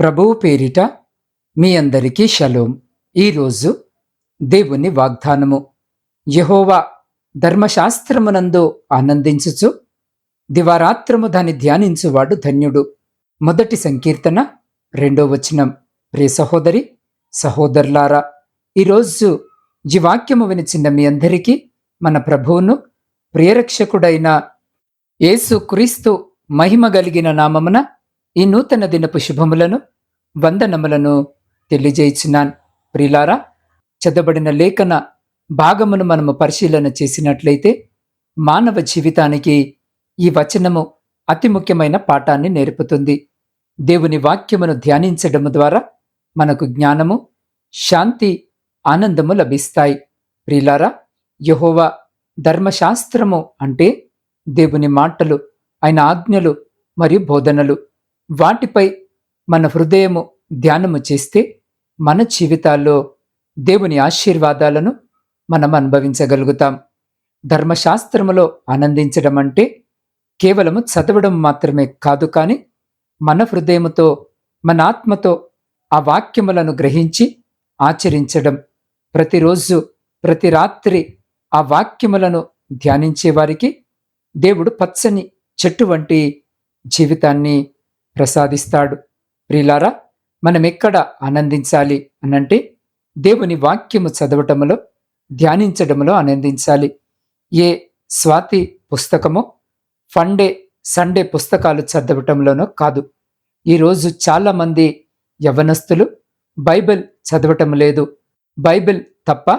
ప్రభువు పేరిట మీ అందరికీ షలోం. ఈరోజు దేవుని వాగ్దానము. యహోవా ధర్మశాస్త్రమునందు ఆనందించుచు దివారాత్రము దాన్ని ధ్యానించువాడు ధన్యుడు. మొదటి సంకీర్తన రెండో వచనం. ప్రియ సహోదరి సహోదరులారా ఈరోజు ఈ వాక్యము వినిచిన మీ అందరికీ మన ప్రభువును ప్రియరక్షకుడైన యేసు క్రీస్తు మహిమ కలిగిన నామమున ఈ నూతన దినపు శుభములను వందనములను తెలియజేయించున్నాను. ప్రిలారా చదబడిన లేఖన భాగమును మనము పరిశీలన చేసినట్లయితే మానవ జీవితానికి ఈ వచనము అతి ముఖ్యమైన పాఠాన్ని నేర్పుతుంది. దేవుని వాక్యమును ధ్యానించడము ద్వారా మనకు జ్ఞానము శాంతి ఆనందము లభిస్తాయి. ప్రిలారా యహోవా ధర్మశాస్త్రము అంటే దేవుని మాటలు ఆయన ఆజ్ఞలు మరియు బోధనలు. వాటిపై మన హృదయము ధ్యానము చేస్తే మన జీవితాల్లో దేవుని ఆశీర్వాదాలను మనం అనుభవించగలుగుతాం. ధర్మశాస్త్రములో ఆనందించడం అంటే కేవలము చదవడం మాత్రమే కాదు కానీ మన హృదయముతో మన ఆత్మతో ఆ వాక్యములను గ్రహించి ఆచరించడం. ప్రతిరోజు ప్రతి రాత్రి ఆ వాక్యములను ధ్యానించే వారికి దేవుడు పచ్చని చెట్టు వంటి జీవితాన్ని ప్రసాదిస్తాడు. ప్రియులారా మనం ఎక్కడ ఆనందించాలి అనంటే దేవుని వాక్యము చదవటములో ధ్యానించడములో ఆనందించాలి. ఏ స్వాతి పుస్తకమో ఫండే సండే పుస్తకాలు చదవటంలోనో కాదు. ఈరోజు చాలామంది యవనస్తులు బైబిల్ చదవటం లేదు. బైబిల్ తప్ప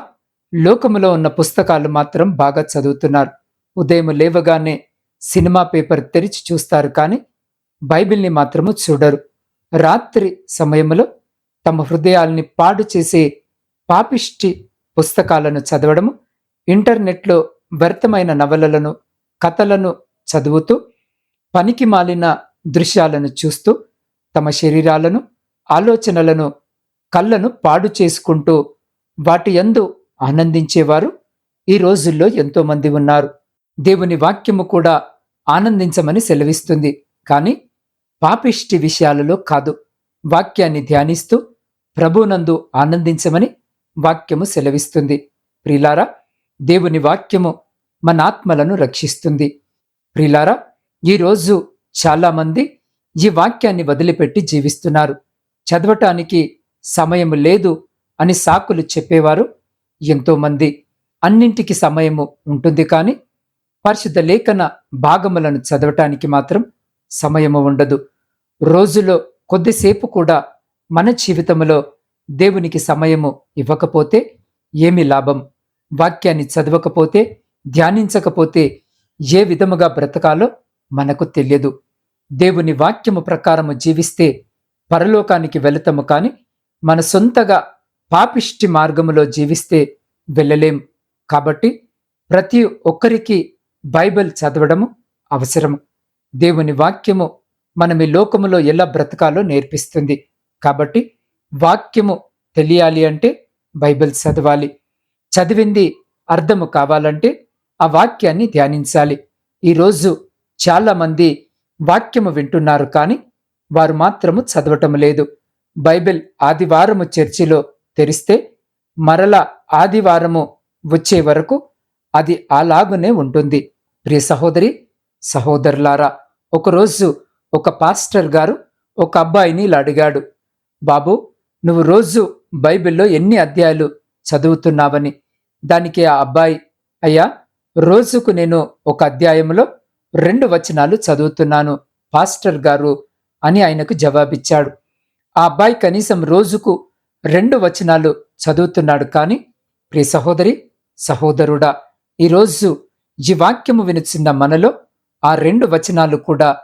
లోకములో ఉన్న పుస్తకాలు మాత్రం బాగా చదువుతున్నారు. ఉదయం లేవగానే సినిమా పేపర్ తెరిచి చూస్తారు కానీ బైబిల్ని మాత్రము చూడరు. రాత్రి సమయంలో తమ హృదయాల్ని పాడు చేసే పాపిష్టి పుస్తకాలను చదవడము ఇంటర్నెట్లో వ్యర్థమైన నవలలను కథలను చదువుతూ పనికి మాలిన దృశ్యాలను చూస్తూ తమ శరీరాలను ఆలోచనలను కళ్ళను పాడు చేసుకుంటూ వాటి యందు ఆనందించేవారు ఈ రోజుల్లో ఎంతోమంది ఉన్నారు. దేవుని వాక్యము కూడా ఆనందించమని సెలవిస్తుంది. కానీ పాపిష్టి విషయాలలో కాదు. వాక్యాన్ని ధ్యానిస్తూ ప్రభునందు ఆనందించమని వాక్యము సెలవిస్తుంది. ప్రిలారా దేవుని వాక్యము మన ఆత్మలను రక్షిస్తుంది. ప్రిలారా ఈరోజు చాలామంది ఈ వాక్యాన్ని వదిలిపెట్టి జీవిస్తున్నారు. చదవటానికి సమయం లేదు అని సాకులు చెప్పేవారు ఎంతోమంది. అన్నింటికి సమయము ఉంటుంది కానీ పరిశుద్ధ లేఖన భాగములను చదవటానికి మాత్రం సమయము ఉండదు. రోజులో కొద్దిసేపు కూడా మన జీవితంలో దేవునికి సమయము ఇవ్వకపోతే ఏమి లాభం? వాక్యాన్ని చదవకపోతే ధ్యానించకపోతే ఏ విధముగా బ్రతకాలో మనకు తెలియదు. దేవుని వాక్యము ప్రకారము జీవిస్తే పరలోకానికి వెళతాము కానీ మన సొంతగా పాపిష్టి మార్గములో జీవిస్తే వెళ్ళలేం. కాబట్టి ప్రతి ఒక్కరికి బైబిల్ చదవడము అవసరము. దేవుని వాక్యము మనం ఈ లోకములో ఎలా బ్రతకాలో నేర్పిస్తుంది. కాబట్టి వాక్యము తెలియాలి అంటే బైబిల్ చదవాలి. చదివింది అర్థము కావాలంటే ఆ వాక్యాన్ని ధ్యానించాలి. ఈరోజు చాలామంది వాక్యము వింటున్నారు కానీ వారు మాత్రము చదవటం లేదు. బైబిల్ ఆదివారము చర్చిలో తెరిస్తే మరల ఆదివారము వచ్చే వరకు అది అలాగునే ఉంటుంది. ప్రియ సహోదరి సహోదరులారా ఒకరోజు ఒక పాస్టర్ గారు ఒక అబ్బాయిని ఇలా అడిగాడు బాబు నువ్వు రోజు బైబిల్లో ఎన్ని అధ్యాయాలు చదువుతున్నావని? దానికి ఆ అబ్బాయి అయ్యా రోజుకు నేను ఒక అధ్యాయంలో రెండు వచనాలు చదువుతున్నాను పాస్టర్ గారు అని ఆయనకు జవాబిచ్చాడు. ఆ అబ్బాయి కనీసం రోజుకు రెండు వచనాలు చదువుతున్నాడు కానీ ప్రియ సహోదరి సహోదరుడా ఈరోజు ఈ వాక్యము వినుచున్న మనలో ఆ రెండు వచనాలు కూడా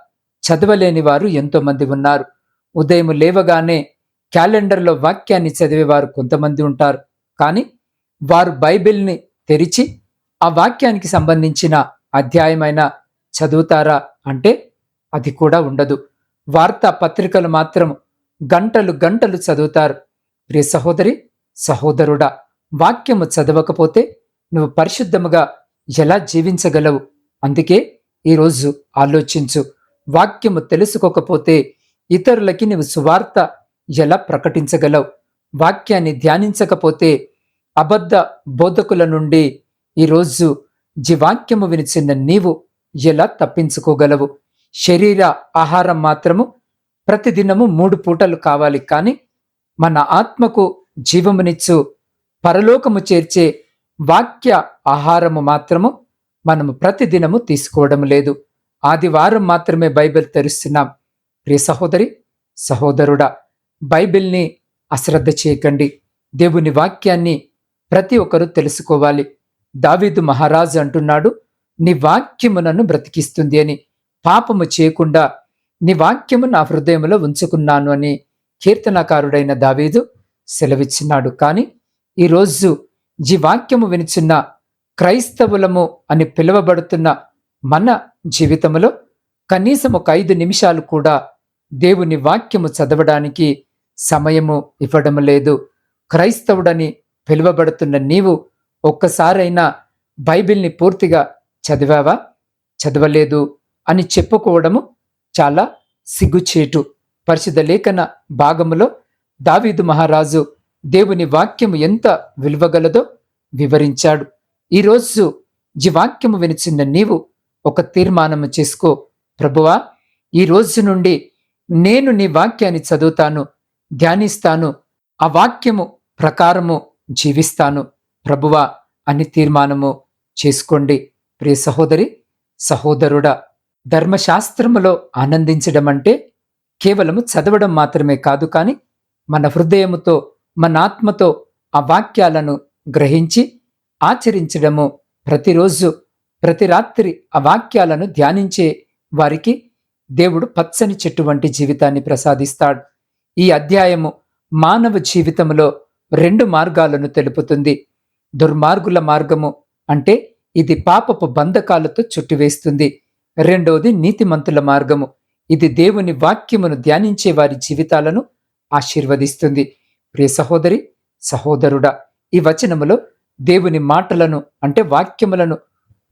చదవలేని వారు ఎంతోమంది ఉన్నారు. ఉదయం లేవగానే క్యాలెండర్లో వాక్యాన్ని చదివేవారు కొంతమంది ఉంటారు. కానీ వారు బైబిల్ని తెరిచి ఆ వాక్యానికి సంబంధించిన అధ్యాయమైన చదువుతారా అంటే అది కూడా ఉండదు. వార్తా పత్రికలు మాత్రం గంటలు గంటలు చదువుతారు. ప్రియ సహోదరి సహోదరుడా వాక్యము చదవకపోతే నువ్వు పరిశుద్ధముగా ఎలా జీవించగలవు? అందుకే ఈరోజు ఆలోచించు. వాక్యము తెలుసుకోకపోతే ఇతరులకి నీవు సువార్త ఎలా ప్రకటించగలవు? వాక్యాన్ని ధ్యానించకపోతే అబద్ధ బోధకుల నుండి ఈరోజు జీవాక్యము వినిచిన నీవు ఎలా తప్పించుకోగలవు? శరీర ఆహారం మాత్రము ప్రతిదినము మూడు పూటలు కావాలి కానీ మన ఆత్మకు జీవమునిచ్చు. పరలోకము చేర్చే వాక్య ఆహారము మాత్రము మనము ప్రతిదినము తీసుకోవడం లేదు. ఆదివారం మాత్రమే బైబిల్ తెరుస్తున్నాం. ప్రియ సహోదరి సహోదరుడా బైబిల్ని అశ్రద్ధ చేయకండి. దేవుని వాక్యాన్ని ప్రతి ఒక్కరూ తెలుసుకోవాలి. దావీదు మహారాజు అంటున్నాడు నీ వాక్యము నన్ను బ్రతికిస్తుంది అని. పాపము చేయకుండా నీ వాక్యము నా హృదయంలో ఉంచుకున్నాను అని కీర్తనకారుడైన దావీదు సెలవిచ్చినాడు. కానీ ఈరోజు ఈ వాక్యము వినిచున్న క్రైస్తవులము అని పిలువబడుతున్న మన జీవితంలో కనీసం ఒక ఐదు నిమిషాలు కూడా దేవుని వాక్యము చదవడానికి సమయము ఇవ్వడం లేదు. క్రైస్తవుడని పిలువబడుతున్న నీవు ఒక్కసారైనా బైబిల్ని పూర్తిగా చదివావా? చదవలేదు అని చెప్పుకోవడము చాలా సిగ్గుచేటు. పరిశుద్ధ లేఖన భాగములో దావీదు మహారాజు దేవుని వాక్యము ఎంత విలువగలదో వివరించాడు. ఈరోజు జీవాక్యము వినిచిన నీవు ఒక తీర్మానము చేసుకో. ప్రభువా ఈ రోజు నుండి నేను నీ వాక్యాన్ని చదువుతాను ధ్యానిస్తాను ఆ వాక్యము ప్రకారము జీవిస్తాను. ప్రభువా అని తీర్మానము చేసుకోండి. ప్రియ సహోదరి సహోదరుడా ధర్మశాస్త్రములో ఆనందించడం అంటే కేవలము చదవడం మాత్రమే కాదు కానీ మన హృదయముతో మన ఆత్మతో ఆ వాక్యాలను గ్రహించి ఆచరించడము. ప్రతిరోజు ప్రతి రాత్రి ఆ వాక్యాలను ధ్యానించే వారికి దేవుడు పచ్చని చెట్టు వంటి జీవితాన్ని ప్రసాదిస్తాడు. ఈ అధ్యాయము మానవ జీవితంలో రెండు మార్గాలను తెలుపుతుంది. దుర్మార్గుల మార్గము అంటే ఇది పాపపు బంధకాలతో చుట్టివేస్తుంది. రెండవది నీతిమంతుల మార్గము. ఇది దేవుని వాక్యమును ధ్యానించే వారి జీవితాలను ఆశీర్వదిస్తుంది. ప్రియ సహోదరి సహోదరుడా ఈ వచనములో దేవుని మాటలను అంటే వాక్యములను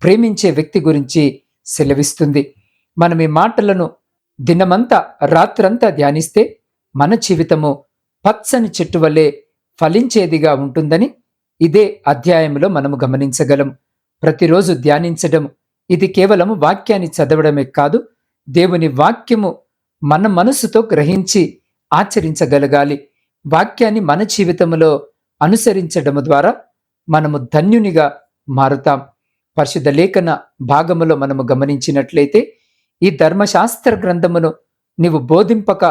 ప్రేమించే వ్యక్తి గురించి సెలవిస్తుంది. మనం ఈ మాటలను దినమంతా రాత్రంతా ధ్యానిస్తే మన జీవితము పచ్చని చెట్టు వల్లే ఫలించేదిగా ఉంటుందని ఇదే అధ్యాయంలో మనము గమనించగలం. ప్రతిరోజు ధ్యానించడం ఇది కేవలం వాక్యాన్ని చదవడమే కాదు దేవుని వాక్యము మన మనసుతో గ్రహించి ఆచరించగలగాలి. వాక్యాన్ని మన జీవితంలో అనుసరించడము ద్వారా మనము ధన్యునిగా మారుతాం. పరిశుద్ధ లేఖన భాగములో మనము గమనించినట్లయితే ఈ ధర్మశాస్త్ర గ్రంథమును నీవు బోధింపక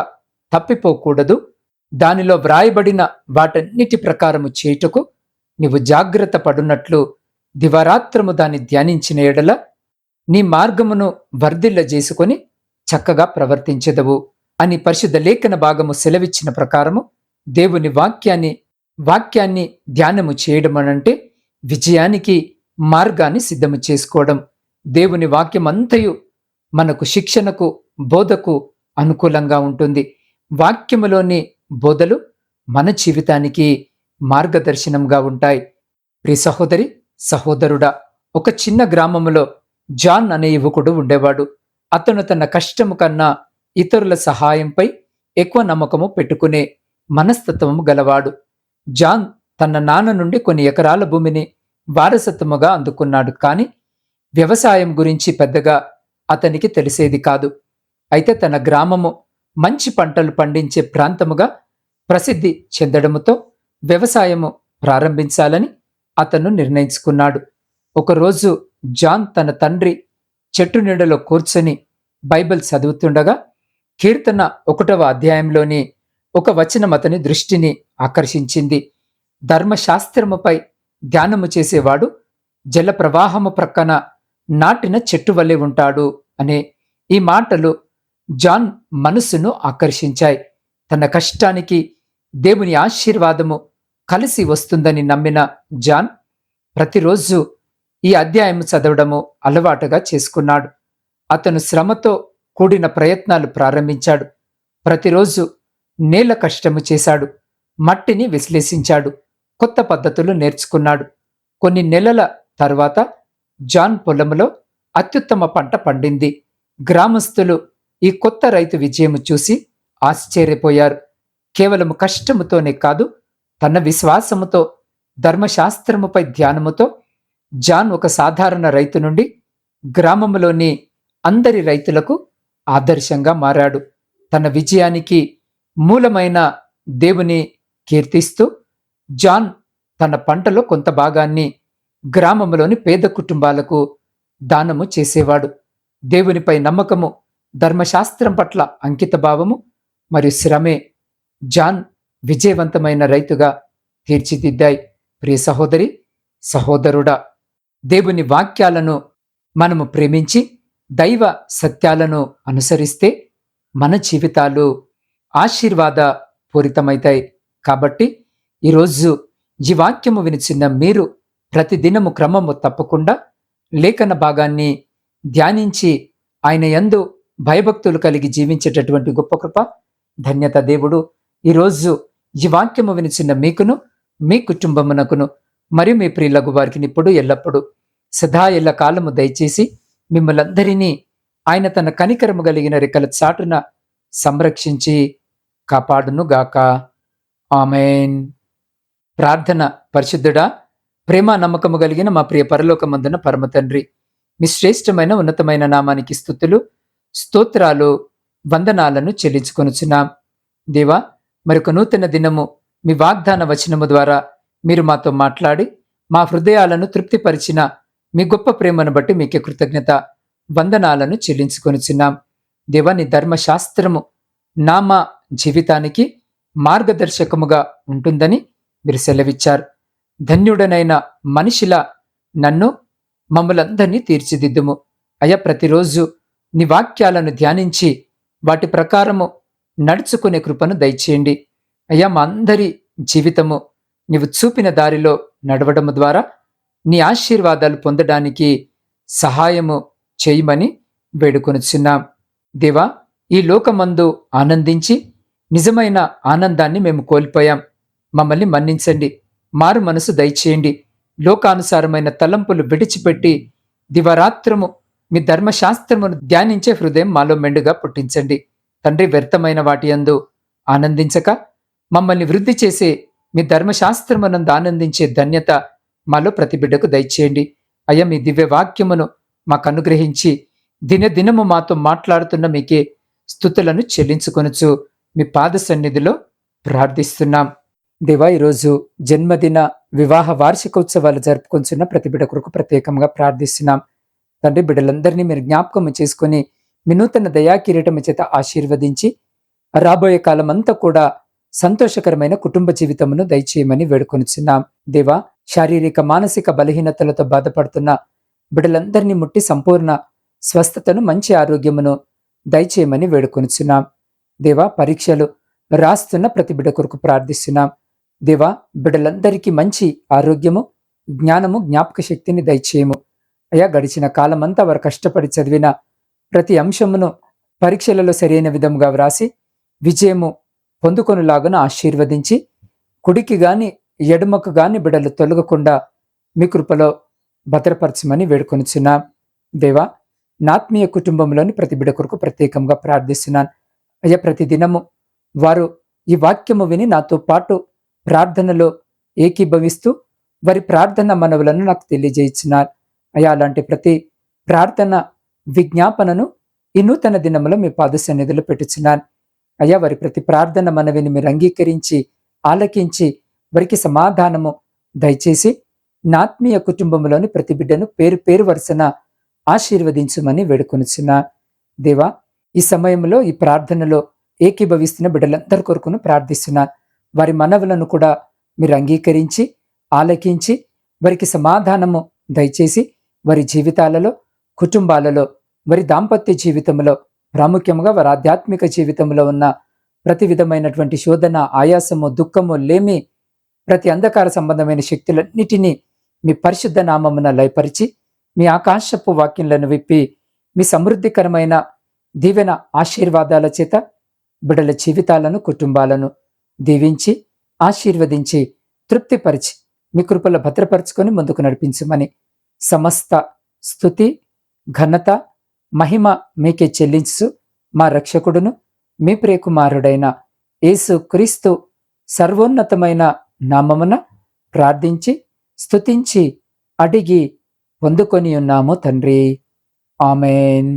తప్పిపోకూడదు. దానిలో వ్రాయబడిన వాటన్నిటి ప్రకారము చేయుటకు నీవు జాగ్రత్త పడున్నట్లు దివరాత్రము దాన్ని ధ్యానించిన ఎడల నీ మార్గమును వర్ధిల్ల చేసుకొని చక్కగా ప్రవర్తించెదవు అని పరిశుద్ధ లేఖన భాగము సెలవిచ్చిన ప్రకారము దేవుని వాక్యాన్ని వాక్యాన్ని ధ్యానము చేయడం అనంటే విజయానికి మార్గాన్ని సిద్ధము చేసుకోవడం. దేవుని వాక్యం అంతయు మనకు శిక్షణకు బోధకు అనుకూలంగా ఉంటుంది. వాక్యములోని బోధలు మన జీవితానికి మార్గదర్శనంగా ఉంటాయి. ప్రి సహోదరి సహోదరుడా ఒక చిన్న గ్రామములో జాన్ అనే యువకుడు ఉండేవాడు. అతను తన కష్టము కన్నా ఇతరుల సహాయంపై ఎక్కువ నమ్మకము పెట్టుకునే మనస్తత్వము గలవాడు. జాన్ తన నాన్న నుండి కొన్ని ఎకరాల భూమిని వారసత్వముగా అందుకున్నాడు కానీ వ్యవసాయం గురించి పెద్దగా అతనికి తెలిసేది కాదు. అయితే తన గ్రామము మంచి పంటలు పండించే ప్రాంతముగా ప్రసిద్ధి చెందడముతో వ్యవసాయము ప్రారంభించాలని అతను నిర్ణయించుకున్నాడు. ఒకరోజు జాన్ తన తండ్రి చెట్టు నీడలో కూర్చొని బైబిల్ చదువుతుండగా కీర్తన ఒకటవ అధ్యాయంలోని ఒక వచనం అతని దృష్టిని ఆకర్షించింది. ధర్మశాస్త్రముపై ధ్యానము చేసేవాడు జల ప్రవాహము ప్రక్కన నాటిన చెట్టు వలె ఉంటాడు అనే ఈ మాటలు జాన్ మనస్సును ఆకర్షించాయి. తన కష్టానికి దేవుని ఆశీర్వాదము కలిసి వస్తుందని నమ్మిన జాన్ ప్రతిరోజు ఈ అధ్యాయం చదవడము అలవాటుగా చేసుకున్నాడు. అతను శ్రమతో కూడిన ప్రయత్నాలు ప్రారంభించాడు. ప్రతిరోజు నేల కష్టము చేశాడు. మట్టిని విశ్లేషించాడు. కొత్త పద్ధతులు నేర్చుకున్నాడు. కొన్ని నెలల తర్వాత జాన్ పొలంలో అత్యుత్తమ పంట పండింది. గ్రామస్తులు ఈ కొత్త రైతు విజయము చూసి ఆశ్చర్యపోయారు. కేవలం కష్టముతోనే కాదు తన విశ్వాసముతో ధర్మశాస్త్రముపై ధ్యానముతో జాన్ ఒక సాధారణ రైతు నుండి గ్రామంలోని అందరి రైతులకు ఆదర్శంగా మారాడు. తన విజయానికి మూలమైన దేవుని కీర్తిస్తూ జాన్ తన పంటలో కొంత భాగాన్ని గ్రామంలోని పేద కుటుంబాలకు దానము చేసేవాడు. దేవునిపై నమ్మకము ధర్మశాస్త్రం పట్ల అంకితభావము మరియు శ్రమే జాన్ విజయవంతమైన రైతుగా తీర్చిదిద్దాయి. ప్రియ సహోదరి సహోదరుడా దేవుని వాక్యాలను మనము ప్రేమించి దైవ సత్యాలను అనుసరిస్తే మన జీవితాలు ఆశీర్వాద పూరితమవుతాయి కాబట్టి ఈరోజు ఈ వాక్యము వినిచిన మీరు ప్రతిదినము క్రమము తప్పకుండా లేఖన భాగాన్ని ధ్యానించి ఆయన యందు భయభక్తులు కలిగి జీవించేటటువంటి గొప్ప కృప ధన్యత దేవుడు. ఈరోజు ఈ వాక్యము వినిచిన మీకును మీ కుటుంబమునకును మరియు మీ ప్రియులకు వారికి ఇప్పుడు ఎల్లప్పుడూ సదా ఎల్ల కాలము దయచేసి మిమ్మల్ందరినీ ఆయన తన కనికరము కలిగిన రెక్కల చాటున సంరక్షించి కాపాడును గాక. ఆమెన్. ప్రార్థన పరిశుద్ధుడా ప్రేమ నమ్మకము కలిగిన మా ప్రియ పరలోకమందున పరమ తండ్రి మీ శ్రేష్టమైన ఉన్నతమైన నామానికి స్థుతులు స్తోత్రాలు వందనాలను చెల్లించుకొనుచున్నాం. దేవా మరొక నూతన దినము మీ వాగ్దాన వచనము ద్వారా మీరు మాతో మాట్లాడి మా హృదయాలను తృప్తిపరిచిన మీ గొప్ప ప్రేమను బట్టి మీకే కృతజ్ఞత వందనాలను చెల్లించుకొనుచున్నాం. దేవా నీ ధర్మశాస్త్రము నామ జీవితానికి మార్గదర్శకముగా ఉంటుందని మీరు సెలవిచ్చారు. ధన్యుడనైన మనిషిలా నన్ను మమ్మలందరినీ తీర్చిదిద్దుము. అయ్యా ప్రతిరోజు నీ వాక్యాలను ధ్యానించి వాటి ప్రకారము నడుచుకునే కృపను దయచేయండి. అయ్యా మా అందరి జీవితము నీవు చూపిన దారిలో నడవడము ద్వారా నీ ఆశీర్వాదాలు పొందడానికి సహాయము చేయమని వేడుకొనుచున్నాం. దేవా ఈ లోకమందు ఆనందించి నిజమైన ఆనందాన్ని మేము కోల్పోయాం. మమ్మల్ని మన్నించండి. మారు మనసు దయచేయండి. లోకానుసారమైన తలంపులు విడిచిపెట్టి దివరాత్రము మీ ధర్మశాస్త్రమును ధ్యానించే హృదయం మాలో మెండుగా పుట్టించండి. తండ్రి వ్యర్థమైన వాటి అందు ఆనందించక మమ్మల్ని వృద్ధి చేసే మీ ధర్మశాస్త్రమునందు ఆనందించే ధన్యత మాలో ప్రతి బిడ్డకు దయచేయండి. అయ్యా మీ దివ్య వాక్యమును మాకు అనుగ్రహించి దినదినము మాతో మాట్లాడుతున్న మీకే స్థుతులను చెల్లించుకొనుచు మీ పాద సన్నిధిలో ప్రార్థిస్తున్నాం. దేవా ఈరోజు జన్మదిన వివాహ వార్షికోత్సవాలు జరుపుకొంచున్న ప్రతి బిడ కొరకు ప్రత్యేకంగా ప్రార్థిస్తున్నాం. తండ్రి బిడ్డలందరినీ మీరు జ్ఞాపకం చేసుకొని మీ నూతన దయా చేత ఆశీర్వదించి రాబోయే కాలం అంతా కూడా సంతోషకరమైన కుటుంబ జీవితమును దయచేయమని వేడుకొనిచున్నాం. దేవా శారీరక మానసిక బలహీనతలతో బాధపడుతున్న బిడ్డలందరినీ ముట్టి సంపూర్ణ స్వస్థతను మంచి ఆరోగ్యమును దయచేయమని వేడుకొనిచున్నాం. దేవా పరీక్షలు రాస్తున్న ప్రతి బిడ్డ కొరకు ప్రార్థిస్తున్నాం. దేవా బిడ్డలందరికీ మంచి ఆరోగ్యము జ్ఞానము జ్ఞాపక శక్తిని దయచేయము. అయ్యా గడిచిన కాలమంతా వారు కష్టపడి చదివిన ప్రతి అంశమును పరీక్షలలో సరైన విధముగా వ్రాసి విజయము పొందుకొనులాగున ఆశీర్వదించి కుడికి గాని ఎడమకు గాని బిడలు తొలగకుండా మీ కృపలో భద్రపరచమని వేడుకొనిచున్నాం. దేవా నాత్మీయ కుటుంబంలోని ప్రతి బిడ కొరకు ప్రత్యేకంగా ప్రార్థిస్తున్నాను. అయ్యా ప్రతి దినము వారు ఈ వాక్యము విని నాతో పాటు ప్రార్థనలో ఏకీభవిస్తూ వారి ప్రార్థన మనవులను నాకు తెలియజేయించినారు అయ్యా అలాంటి ప్రతి ప్రార్థన విజ్ఞాపనను ఈ నూతన దినములో మీ పాద సన్నిధిలో పెట్టుచున్నాను. అయ్యా వారి ప్రతి ప్రార్థన మనవిని మీరు అంగీకరించి ఆలకించి వారికి సమాధానము దయచేసి నాత్మీయ కుటుంబంలోని ప్రతి బిడ్డను పేరు పేరు వరుసన ఆశీర్వదించమని వేడుకొనిచున్న. దేవా ఈ సమయంలో ఈ ప్రార్థనలో ఏకీభవిస్తున్న బిడ్డలందరి కొరకును ప్రార్థిస్తున్నాను. వారి మనవులను కూడా మీరు అంగీకరించి ఆలకించి వారికి సమాధానము దయచేసి వారి జీవితాలలో కుటుంబాలలో వారి దాంపత్య జీవితంలో ప్రాముఖ్యంగా వారి ఆధ్యాత్మిక జీవితంలో ఉన్న ప్రతి విధమైనటువంటి శోధన ఆయాసము దుఃఖము లేమి ప్రతి అంధకార సంబంధమైన శక్తులన్నిటినీ మీ పరిశుద్ధ నామమున లయపరిచి మీ ఆకాశపు వాక్యంలను విప్పి మీ సమృద్ధికరమైన దీవెన ఆశీర్వాదాల చేత బిడల జీవితాలను కుటుంబాలను దీవించి ఆశీర్వదించి తృప్తిపరిచి మీ కృపల భద్రపరుచుకొని ముందుకు నడిపించమని సమస్త స్థుతి ఘనత మహిమ మీకే చెల్లించు మా రక్షకుడును మీ ప్రియకుమారుడైన యేసు క్రీస్తు సర్వోన్నతమైన నామమున ప్రార్థించి స్తుతించి అడిగి పొందుకొని ఉన్నాము తండ్రి. ఆమెన్.